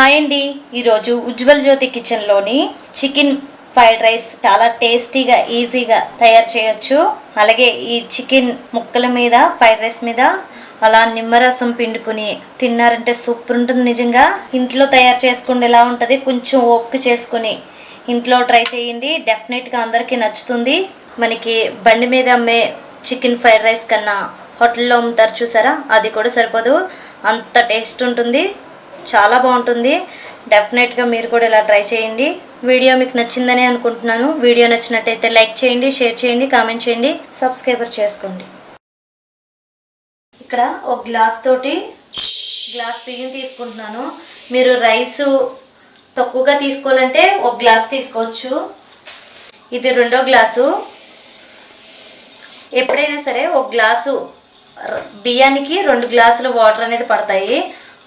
Hi అండి. ఈరోజు ఉజ్వల్ జ్యోతి కిచెన్లోని చికెన్ ఫ్రైడ్ రైస్ చాలా టేస్టీగా ఈజీగా తయారు చేయొచ్చు. అలాగే ఈ చికెన్ ముక్కల మీద ఫ్రైడ్ రైస్ మీద అలా నిమ్మరసం పిండుకుని తిన్నారంటే సూపర్ ఉంటుంది నిజంగా. ఇంట్లో తయారు చేసుకుంటే ఎలా ఉంటుంది? కొంచెం ఓపిక చేసుకుని ఇంట్లో ట్రై చేయండి. డెఫినెట్గా అందరికీ నచ్చుతుంది. మనకి బండి మీద అమ్మే చికెన్ ఫ్రైడ్ రైస్ కన్నా హోటల్లో అమ్ముతారు చూసారా? అది కూడా సరిపోదు. అంత టేస్ట్ ఉంటుంది. చాలా బాగుంటుంది. డెఫినెట్గా మీరు కూడా ఇలా ట్రై చేయండి. వీడియో మీకు నచ్చిందని అనుకుంటున్నాను. వీడియో నచ్చినట్టయితే లైక్ చేయండి షేర్ చేయండి కామెంట్ చేయండి సబ్స్క్రైబర్ చేసుకోండి. ఇక్కడ ఒక గ్లాస్ తోటి గ్లాస్ బియ్యం తీసుకుంటున్నాను. మీరు రైస్ తక్కువగా తీసుకోవాలంటే ఒక గ్లాస్ తీసుకోవచ్చు. ఇది రెండో గ్లాసు ఎప్పుడైనా సరే ఒక గ్లాసు బియ్యానికి రెండు గ్లాసులు వాటర్ అనేది పడతాయి.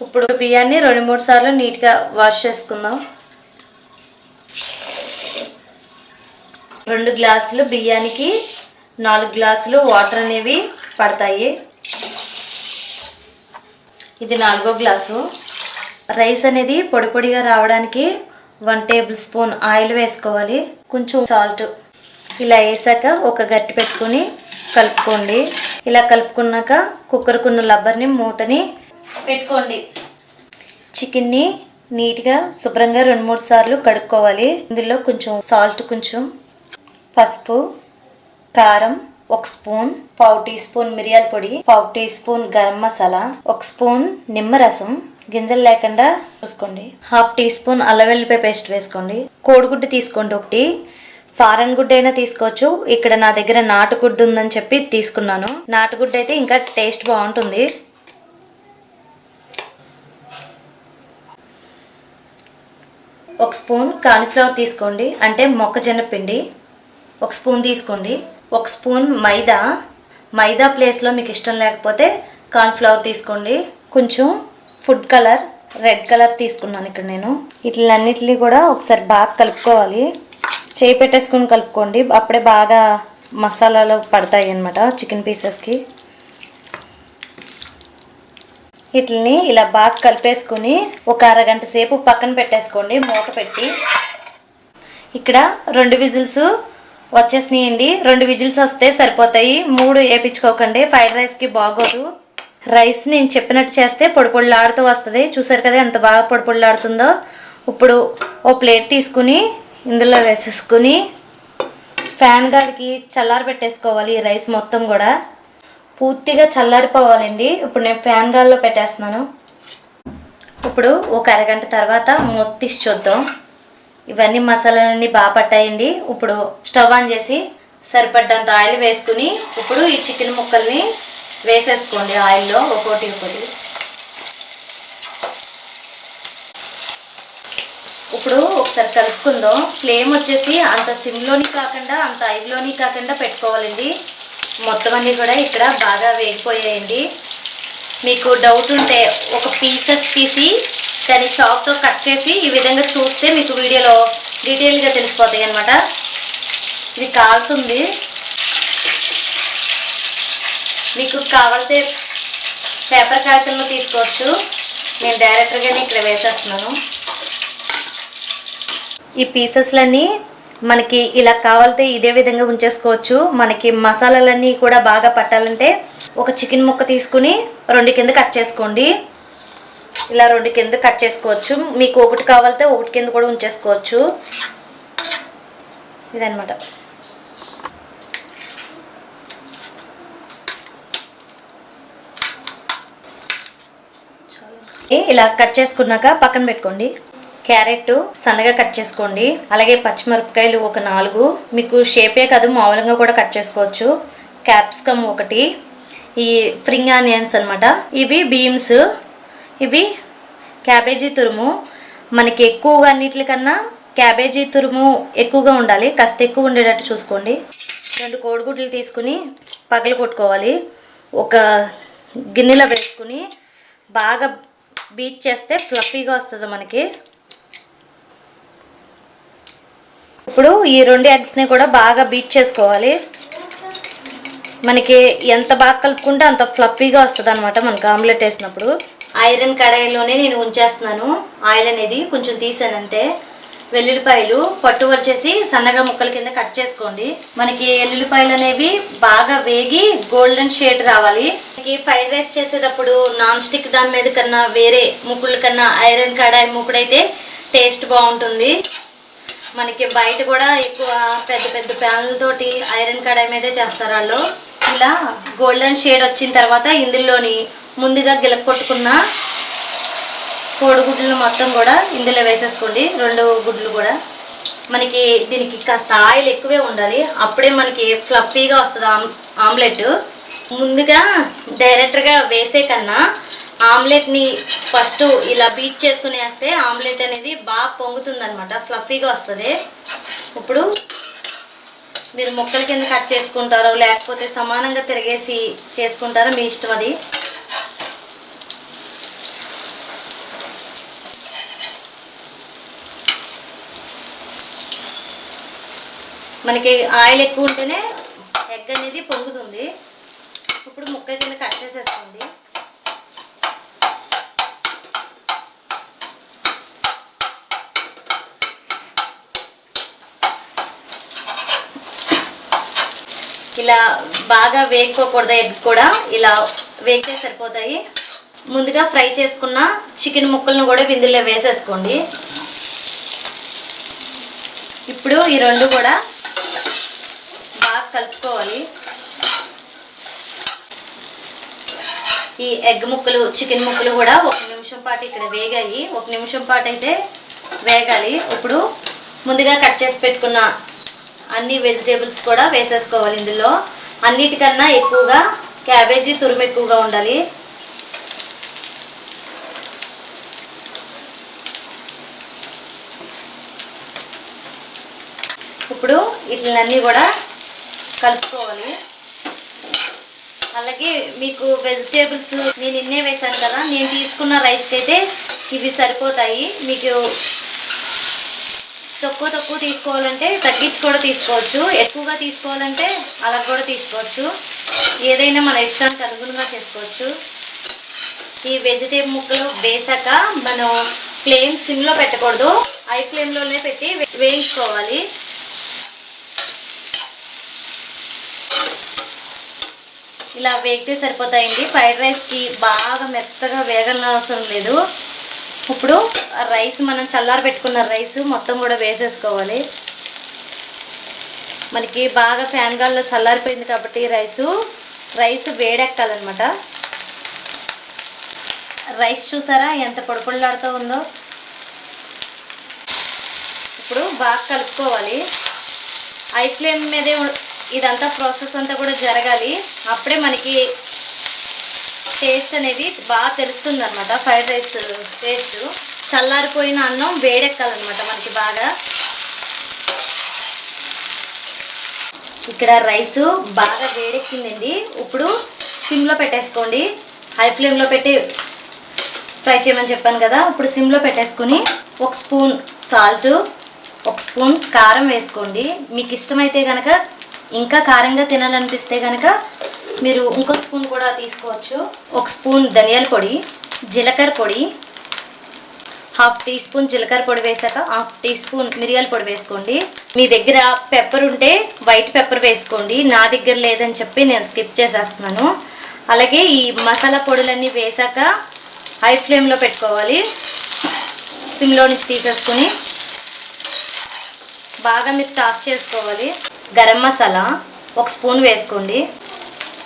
ఇప్పుడు బియ్యాన్ని రెండు మూడు సార్లు నీట్గా వాష్ చేసుకుందాం. రెండు గ్లాసులు బియ్యానికి నాలుగు గ్లాసులు వాటర్ అనేవి పడతాయి. ఇది నాలుగో గ్లాసు. రైస్ అనేది పొడి పొడిగా రావడానికి వన్ టేబుల్ స్పూన్ ఆయిల్ వేసుకోవాలి. కొంచెం సాల్ట్ ఇలా వేసాక ఒక గట్టి పెట్టుకొని కలుపుకోండి. ఇలా కలుపుకున్నాక కుక్కర్కున్న లబ్బర్ని మూతని పెట్టుకోండి. చికెన్ని నీట్గా శుభ్రంగా రెండు మూడు సార్లు కడుక్కోవాలి. ఇందులో కొంచెం సాల్ట్ కొంచెం పసుపు కారం ఒక స్పూన్ పావు టీ స్పూన్ మిరియాల పొడి పావు టీ స్పూన్ గరం మసాలా ఒక స్పూన్ నిమ్మరసం. గింజలు లేకుండా చూసుకోండి. హాఫ్ టీ స్పూన్ అల్లం వెల్లిపాయ పేస్ట్ వేసుకోండి. కోడిగుడ్డు తీసుకోండి ఒకటి. ఫారెన్ గుడ్డ అయినా తీసుకోవచ్చు. ఇక్కడ నా దగ్గర నాటుగుడ్డు ఉందని చెప్పి తీసుకున్నాను. నాటుగుడ్డ అయితే ఇంకా టేస్ట్ బాగుంటుంది. ఒక స్పూన్ కాలీఫ్లవర్ తీసుకోండి అంటే మొక్కజొన్న పిండి ఒక స్పూన్ తీసుకోండి. ఒక స్పూన్ మైదా. మైదా ప్లేస్లో మీకు ఇష్టం లేకపోతే కార్న్ఫ్లవర్ తీసుకోండి. కొంచెం ఫుడ్ కలర్ రెడ్ కలర్ తీసుకున్నాను ఇక్కడ నేను. వీటిలన్నిటిని కూడా ఒకసారి బాగా కలుపుకోవాలి. చేయి పెట్టేసుకొని కలుపుకోండి. అప్పుడే బాగా మసాలాలు పడతాయి అన్నమాట చికెన్ పీసెస్కి. వీటిని ఇలా బాగా కలిపేసుకుని ఒక అరగంట సేపు పక్కన పెట్టేసుకోండి మూత పెట్టి. ఇక్కడ రెండు విజిల్స్ వచ్చేసినాయండి. రెండు విజిల్స్ వస్తే సరిపోతాయి. మూడు వేపించుకోకండి ఫ్రైడ్ రైస్కి బాగోదు. రైస్ నేను చెప్పినట్టు చేస్తే పొడి పొడిలాడుతూ వస్తుంది. చూసారు కదా ఎంత బాగా పొడి పొడిలాడుతుందో? ఇప్పుడు ఓ ప్లేట్ తీసుకుని ఇందులో వేసేసుకుని ఫ్యాన్ గాలికి చల్లారి పెట్టేసుకోవాలి ఈ రైస్ మొత్తం కూడా. పూర్తిగా చల్లారిపోవాలండి. ఇప్పుడు నేను ఫ్యాన్ గాల్లో పెట్టేస్తున్నాను. ఇప్పుడు ఒక అరగంట తర్వాత మూత తీసి చూద్దాం. ఇవన్నీ మసాలాలన్నీ బాగా పట్టాయండి. ఇప్పుడు స్టవ్ ఆన్ చేసి సరిపడ్డంత ఆయిల్ వేసుకుని ఇప్పుడు ఈ చికెన్ ముక్కల్ని వేసేసుకోండి ఆయిల్లో ఒక్కోటి ఒకటి ఇప్పుడు ఒకసారి కలుపుకుందాం. ఫ్లేమ్ వచ్చేసి అంత సిమ్లోని కాకుండా అంత ఐలోని కాకుండా పెట్టుకోవాలండి. మొత్తం అన్నీ కూడా ఇక్కడ బాగా వేగిపోయాయండి. మీకు డౌట్ ఉంటే ఒక పీసెస్ తీసి దాన్ని చాక్తో కట్ చేసి ఈ విధంగా చూస్తే మీకు వీడియోలో డీటెయిల్గా తెలిసిపోతాయి అనమాట ఇది కాలుతుంది. మీకు కావాలితే పేపర్ కాగితంలో తీసుకోవచ్చు. నేను డైరెక్ట్గానే ఇక్కడ వేసేస్తున్నాను. ఈ పీసెస్లన్నీ మనకి ఇలా కావాలితే ఇదే విధంగా ఉంచేసుకోవచ్చు. మనకి మసాలాలన్నీ కూడా బాగా పట్టాలంటే ఒక చికెన్ ముక్క తీసుకుని రెండు కింద కట్ చేసుకోండి. ఇలా రెండు కింద కట్ చేసుకోవచ్చు. మీకు ఒకటి కావాలితే ఒకటి కింద కూడా ఉంచేసుకోవచ్చు. ఇదనమాట ఇలా కట్ చేసుకున్నాక పక్కన పెట్టుకోండి. క్యారెట్ సన్నగా కట్ చేసుకోండి. అలాగే పచ్చిమిరపకాయలు ఒక నాలుగు. మీకు షేపే కాదు మామూలుగా కూడా కట్ చేసుకోవచ్చు. క్యాప్సికమ్ ఒకటి. ఈ ఫ్రింగ్ ఆనియన్స్ అనమాట ఇవి బీన్స్. ఇవి క్యాబేజీ తురుము. మనకి ఎక్కువగా అన్నిటికన్నా క్యాబేజీ తురుము ఎక్కువగా ఉండాలి. కాస్త ఎక్కువ ఉండేటట్టు చూసుకోండి. రెండు కోడిగుడ్లు తీసుకుని పగలు కొట్టుకోవాలి. ఒక గిన్నెలో వేసుకుని బాగా బీట్ చేస్తే ఫ్లఫీగా వస్తుంది మనకి. ఇప్పుడు ఈ రెండు ఎగ్స్ని కూడా బాగా బీట్ చేసుకోవాలి. మనకి ఎంత బాగా కలుపుకుంటే అంత ఫ్లఫీగా వస్తుంది అనమాట మనకు ఆమ్లెట్ వేసినప్పుడు. ఐరన్ కడాయిలోనే నేను ఉంచేస్తున్నాను. ఆయిల్ అనేది కొంచెం తీసాను అంతే. వెల్లుల్లిపాయలు పట్టు వచ్చేసి సన్నగా ముక్కల కింద కట్ చేసుకోండి. మనకి ఎల్లుల్లిపాయలు అనేవి బాగా వేగి గోల్డెన్ షేడ్ రావాలి. మనకి ఫ్రైడ్ రైస్ చేసేటప్పుడు నాన్ స్టిక్ దాని మీద కన్నా వేరే ముక్కుల కన్నా ఐరన్ కడాయి ముక్కుడైతే టేస్ట్ బాగుంటుంది. మనకి బయట కూడా ఎక్కువ పెద్ద పెద్ద ప్యాన్లతోటి ఐరన్ కడాయి మీదే చేస్తారు వాళ్ళు. ఇలా గోల్డెన్ షేడ్ వచ్చిన తర్వాత ఇందులోని ముందుగా గిలక కొట్టుకున్న కోడిగుడ్లు మొత్తం కూడా ఇందులో వేసేసుకోండి. రెండు గుడ్లు కూడా. మనకి దీనికి కాస్త ఆయిల్ ఎక్కువే ఉండాలి. అప్పుడే మనకి ఫ్లఫీగా వస్తుంది ఆమ్ ఆమ్లెట్. ముందుగా డైరెక్ట్గా వేసే కన్నా ఆమ్లెట్ని ఫస్ట్ ఇలా బీట్ చేసుకుని వేస్తే ఆమ్లెట్ అనేది బాగా పొంగుతుంది అనమాట ఫ్లఫీగా వస్తుంది. ఇప్పుడు మీరు ముక్కల కింద కట్ చేసుకుంటారో లేకపోతే సమానంగా తిరిగేసి చేసుకుంటారో మీ ఇష్టం అది. మనకి ఆయిల్ ఎక్కువ ఉంటేనే ఎగ్ అనేది పొంగుతుంది. ఇప్పుడు ముక్క కింద కట్ చేసేసుకోండి. ఇలా బాగా వేగుకోకూడదు ఎగ్ కూడా. ఇలా వేగితే సరిపోతాయి. ముందుగా ఫ్రై చేసుకున్న చికెన్ ముక్కలను కూడా విందులో వేసేసుకోండి. ఇప్పుడు ఈ రెండు కూడా బాగా కలుపుకోవాలి. ఈ ఎగ్ ముక్కలు చికెన్ ముక్కలు కూడా ఒక నిమిషం పాటు ఇక్కడ వేగాయి. ఒక నిమిషం పాటు అయితే వేగాలి. ఇప్పుడు ముందుగా కట్ చేసి పెట్టుకున్న అన్ని వెజిటేబుల్స్ కూడా వేసేసుకోవాలి ఇందులో. అన్నిటికన్నా ఎక్కువగా క్యాబేజీ తురుము ఎక్కువగా ఉండాలి. ఇప్పుడు వీటిలన్నీ కూడా కలుపుకోవాలి. అలాగే మీకు వెజిటేబుల్స్ నేను ఇన్నే వేసాను కదా నేను తీసుకున్న రైస్కి అయితే ఇవి సరిపోతాయి. మీకు తక్కువ తక్కువ తీసుకోవాలంటే తగ్గించి కూడా తీసుకోవచ్చు. ఎక్కువగా తీసుకోవాలంటే అలా కూడా తీసుకోవచ్చు. ఏదైనా మన ఇష్టానికి అనుగుణంగా చేసుకోవచ్చు. ఈ వెజిటేబుల్ ముక్కలు వేసాక మనం ఫ్లేమ్ సిమ్లో పెట్టకూడదు. ఐ ఫ్లేమ్లోనే పెట్టి వేయించుకోవాలి. ఇలా వేగితే సరిపోతాయండి. ఫ్రైడ్ రైస్కి బాగా మెత్తగా వేగన అవసరం లేదు. ఇప్పుడు రైస్ మనం చల్లారి పెట్టుకున్న రైస్ మొత్తం కూడా వేసేసుకోవాలి. మనకి బాగా ఫ్యాన్ గాల్లో చల్లారిపోయింది కాబట్టి రైసు రైస్ వేడెక్కాలన్నమాట. రైస్ చూసారా ఎంత పొడిపొడిలాడుతూ ఉందో? ఇప్పుడు బాగా కలుపుకోవాలి. ఐ ఫ్లేమ్ మీదే ఇదంతా ప్రాసెస్ అంతా కూడా జరగాలి. అప్పుడే మనకి టేస్ట్ అనేది బాగా తెలుస్తుంది అనమాట ఫ్రైడ్ రైస్ టేస్ట్. చల్లారిపోయిన అన్నం వేడెక్కాలన్నమాట మనకి బాగా. ఇక్కడ రైస్ బాగా వేడెక్కిందండి. ఇప్పుడు సిమ్లో పెట్టేసుకోండి. హై ఫ్లేమ్లో పెట్టి ఫ్రై చేయమని చెప్పాను కదా ఇప్పుడు సిమ్లో పెట్టేసుకొని ఒక స్పూన్ సాల్ట్ ఒక స్పూన్ కారం వేసుకోండి. మీకు ఇష్టమైతే కనుక ఇంకా కారంగా తినాలనిపిస్తే కనుక మీరు ఇంకో స్పూన్ కూడా తీసుకోవచ్చు. ఒక స్పూన్ ధనియాల పొడి జీలకర్ర పొడి హాఫ్ టీ స్పూన్ జీలకర్ర పొడి వేసాక హాఫ్ టీ స్పూన్ మిరియాల పొడి వేసుకోండి. మీ దగ్గర పెప్పర్ ఉంటే వైట్ పెప్పర్ వేసుకోండి. నా దగ్గర లేదని చెప్పి నేను స్కిప్ చేసేస్తున్నాను. అలాగే ఈ మసాలా పొడులన్నీ వేసాక హై ఫ్లేమ్లో పెట్టుకోవాలి. సిమ్లో నుంచి తీసేసుకుని బాగా మీరు టాస్ చేసుకోవాలి. గరం మసాలా ఒక స్పూన్ వేసుకోండి.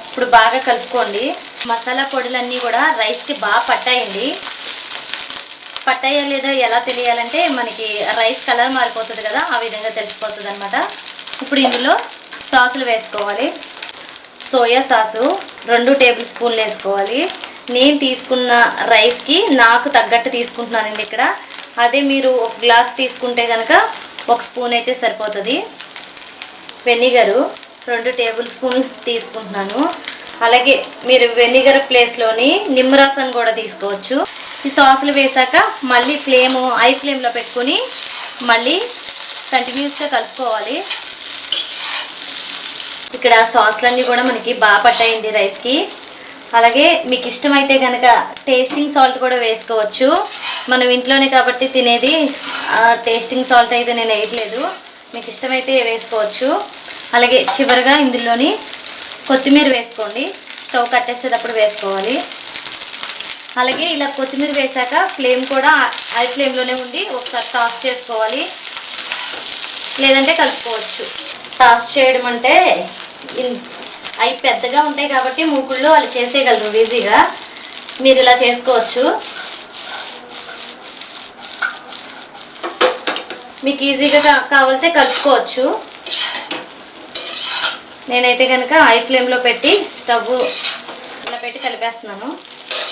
ఇప్పుడు బాగా కలుపుకోండి. మసాలా పొడులన్నీ కూడా రైస్కి బాగా పట్టాయండి పట్టాయా లేదా ఎలా తెలియాలంటే మనకి రైస్ కలర్ మారిపోతుంది కదా ఆ విధంగా తెలిసిపోతుంది అనమాట ఇప్పుడు ఇందులో సాసులు వేసుకోవాలి. సోయా సాసు రెండు టేబుల్ స్పూన్లు వేసుకోవాలి. నేను తీసుకున్న రైస్కి నాకు తగ్గట్టు తీసుకుంటున్నానండి ఇక్కడ. అదే మీరు ఒక గ్లాస్ తీసుకుంటే కనుక ఒక స్పూన్ అయితే సరిపోతుంది. వెనిగరు రెండు టేబుల్ స్పూన్లు తీసుకుంటున్నాను. అలాగే మీరు వెనిగర్ ప్లేస్లోని నిమ్మరసం కూడా తీసుకోవచ్చు. ఈ సాసులు వేసాక మళ్ళీ ఫ్లేమ్ ఐ ఫ్లేమ్లో పెట్టుకొని మళ్ళీ కంటిన్యూస్గా కలుపుకోవాలి. ఇక్కడ సాసులన్నీ కూడా మనకి బాగా పట్టాయండి రైస్కి. అలాగే మీకు ఇష్టమైతే కనుక టేస్టింగ్ సాల్ట్ కూడా వేసుకోవచ్చు. మనం ఇంట్లోనే కాబట్టి తినేది టేస్టింగ్ సాల్ట్ అయితే నేను వేయట్లేదు. మీకు ఇష్టమైతే వేసుకోవచ్చు. అలాగే చివరిగా ఇందులోని కొత్తిమీర వేసుకోండి. స్టవ్ కట్టేసేటప్పుడు వేసుకోవాలి. అలాగే ఇలా కొత్తిమీర వేసాక ఫ్లేమ్ కూడా హై ఫ్లేమ్లోనే ఉండి ఒకసారి టాస్ చేసుకోవాలి. లేదంటే కలుపుకోవచ్చు. టాస్ చేయడం అంటే అవి పెద్దగా ఉంటాయి కాబట్టి మూకుళ్ళు వాళ్ళు చేసేయగలరు ఈజీగా. మీరు ఇలా చేసుకోవచ్చు. మీకు ఈజీగా కావాలంటే కలుపుకోవచ్చు. నేనైతే కనుక హై ఫ్లేమ్లో పెట్టి స్టవ్ ఇలా పెట్టి కలిపేస్తున్నాను.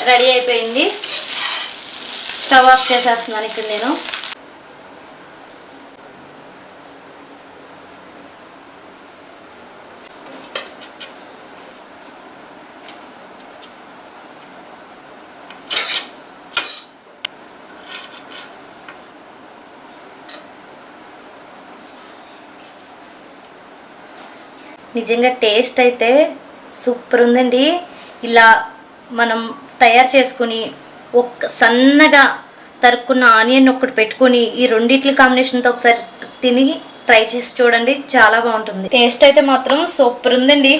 రెడీ అయిపోయింది. స్టవ్ ఆఫ్ చేసేస్తున్నాను ఇక్కడ నేను. నిజంగా టేస్ట్ అయితే సూపర్ ఉందండి. ఇలా మనం తయారు చేసుకుని ఒక్క సన్నగా తరుక్కున్న ఆనియన్ ఒకటి పెట్టుకొని ఈ రెండిట్ల కాంబినేషన్తో ఒకసారి తిని ట్రై చేసి చూడండి. చాలా బాగుంటుంది. టేస్ట్ అయితే మాత్రం సూపర్ ఉందండి.